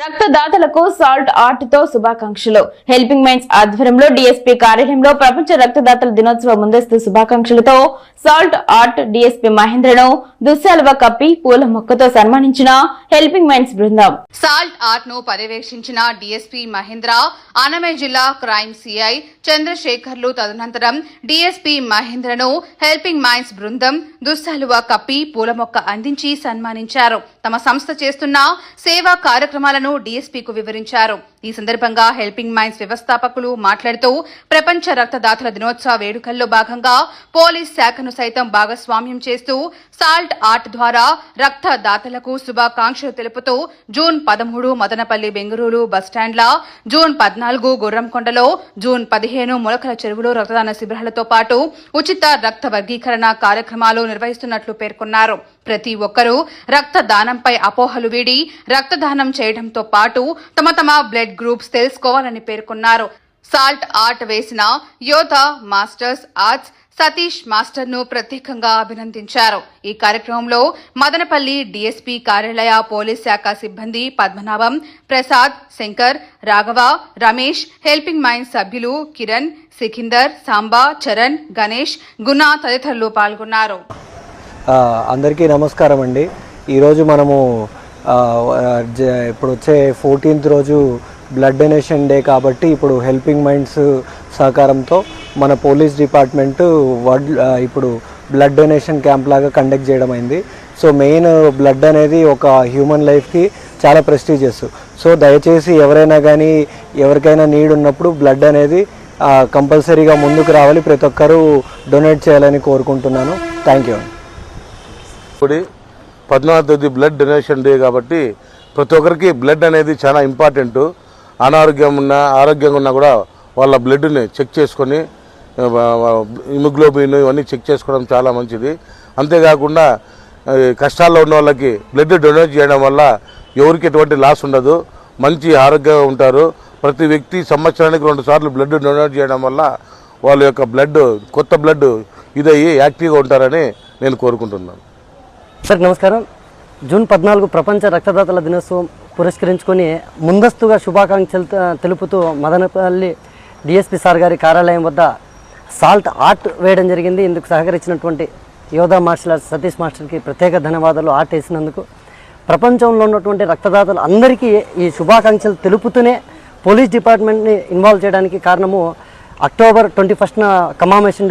రక్తదాతలకు salt ఆర్ట్తో శుభాకాంక్షలు. Helping minds ఆధ్వర్యంలో DSP కార్యాలయంలో ప్రపంచ రక్తదాతల దినోత్సవ ముందస్తు శుభాకాంక్షలతో సాల్ట్ ఆర్ట్ డిఎస్పీ మహేంద్రను దుశ్శాలువ కప్పి పూల మొక్కతో సన్మానించిన హెల్పింగ్ మైండ్స్ బృందం. సాల్ట్ ఆర్ట్ను పర్యవేక్షించిన డిఎస్పీ మహేంద్ర ఆనమయ జిల్లా క్రైమ్ సిఐ చంద్రశేఖర్లు తదనంతరం డిఎస్పీ మహేంద్రను హెల్పింగ్ మైండ్స్ బృందం దుస్సాలువ కప్పి పూల మొక్క అందించి సన్మానించారు. తమ సంస్థ చేస్తున్న సేవా కార్యక్రమాలను డీఎస్పీకు వివరించారు. ఈ సందర్భంగా హెల్పింగ్ మైండ్స్ వ్యవస్థాపకులు మాట్లాడుతూ ప్రపంచ రక్తదాతల దినోత్సవ వేడుకల్లో భాగంగా పోలీస్ శాఖను సైతం భాగస్వామ్యం చేస్తూ సాల్ట్ ఆర్ట్ ద్వారా రక్తదాతలకు శుభాకాంక్షలు తెలుపుతూ జూన్ పదమూడు మదనపల్లి బెంగళూరు బస్టాండ్ల జూన్ పద్నాలుగు గుర్రంకొండలో జూన్ పదిహేను మొలకల చెరువులో రక్తదాన శిబిరాలతో పాటు ఉచిత రక్త వర్గీకరణ కార్యక్రమాలు నిర్వహిస్తున్నట్లు పేర్కొన్నారు. ప్రతి ఒక్కరూ రక్తదానంపై అపోహలు వీడి రక్తదానం చేయడంతో పాటు తమ తమ బ్లడ్ గ్రూప్స్ తెలుసుకోవాలని పేర్కొన్నారు. సాల్ట్ ఆర్ట్ వేసిన యోధ మాస్టర్స్ ఆర్ట్స్ సతీష్ మాస్టర్ను ప్రత్యేకంగా అభినందించారు. ఈ కార్యక్రమంలో మదనపల్లి డీఎస్పీ కార్యాలయ పోలీస్ శాఖ సిబ్బంది పద్మనాభం ప్రసాద్ శంకర్ రాఘవ రమేష్ హెల్పింగ్ మైండ్ సభ్యులు కిరణ్ సికిందర్ సాంబా చరణ్ గణేష్ గునా తదితరులు పాల్గొన్నారు. అందరికీ నమస్కారం అండి. ఈరోజు మనము జ- ఇప్పుడు వచ్చే ఫోర్టీన్త్ రోజు బ్లడ్ డొనేషన్ డే కాబట్టి ఇప్పుడు హెల్పింగ్ మైండ్స్ సహకారంతో మన పోలీస్ డిపార్ట్మెంట్ వడ్ ఇప్పుడు బ్లడ్ డొనేషన్ క్యాంప్ లాగా కండక్ట్ చేయడం అయింది. సో మెయిన్ బ్లడ్ అనేది ఒక హ్యూమన్ లైఫ్కి చాలా ప్రెస్టీజియస్. సో దయచేసి ఎవరైనా కానీ ఎవరికైనా నీడ్ ఉన్నప్పుడు బ్లడ్ అనేది కంపల్సరీగా ముందుకు రావాలి. ప్రతి ఒక్కరూ డొనేట్ చేయాలని కోరుకుంటున్నాను. థ్యాంక్ యూ ఇప్పుడు పద్నాలుగు తేదీ బ్లడ్ డొనేషన్ డే కాబట్టి ప్రతి ఒక్కరికి బ్లడ్ అనేది చాలా ఇంపార్టెంట్ అనారోగ్యం ఉన్నా ఆరోగ్యంగా ఉన్నా కూడా వాళ్ళ బ్లడ్ని చెక్ చేసుకొని హిమోగ్లోబిన్ ఇవన్నీ చెక్ చేసుకోవడం చాలా మంచిది. అంతేకాకుండా కష్టాల్లో ఉన్న వాళ్ళకి బ్లడ్ డొనేట్ చేయడం వల్ల ఎవరికి ఎటువంటి లాస్ ఉండదు. మంచి ఆరోగ్యంగా ఉంటారు. ప్రతి వ్యక్తి సంవత్సరానికి రెండు సార్లు బ్లడ్ డొనేట్ చేయడం వల్ల వాళ్ళ యొక్క బ్లడ్ కొత్త బ్లడ్ ఇదయ్యి యాక్టివ్గా ఉంటారని నేను కోరుకుంటున్నాను. సార్ నమస్కారం. జూన్ పద్నాలుగు ప్రపంచ రక్తదాతల దినోత్సవం పురస్కరించుకొని ముందస్తుగా శుభాకాంక్షలు తెలుపుతూ మదనపల్లి డిఎస్పి సార్ గారి కార్యాలయం వద్ద సాల్ట్ ఆర్ట్ వేయడం జరిగింది. ఇందుకు సహకరించినటువంటి యోధా మార్షల్ ఆర్ట్స్ సతీష్ మాస్టర్కి ప్రత్యేక ధన్యవాదాలు ఆర్ట్ వేసినందుకు. ప్రపంచంలో ఉన్నటువంటి రక్తదాతలు అందరికీ ఈ శుభాకాంక్షలు తెలుపుతూనే పోలీస్ డిపార్ట్మెంట్ని ఇన్వాల్వ్ చేయడానికి కారణము అక్టోబర్ ట్వంటీ ఫస్ట్న కమామేషన్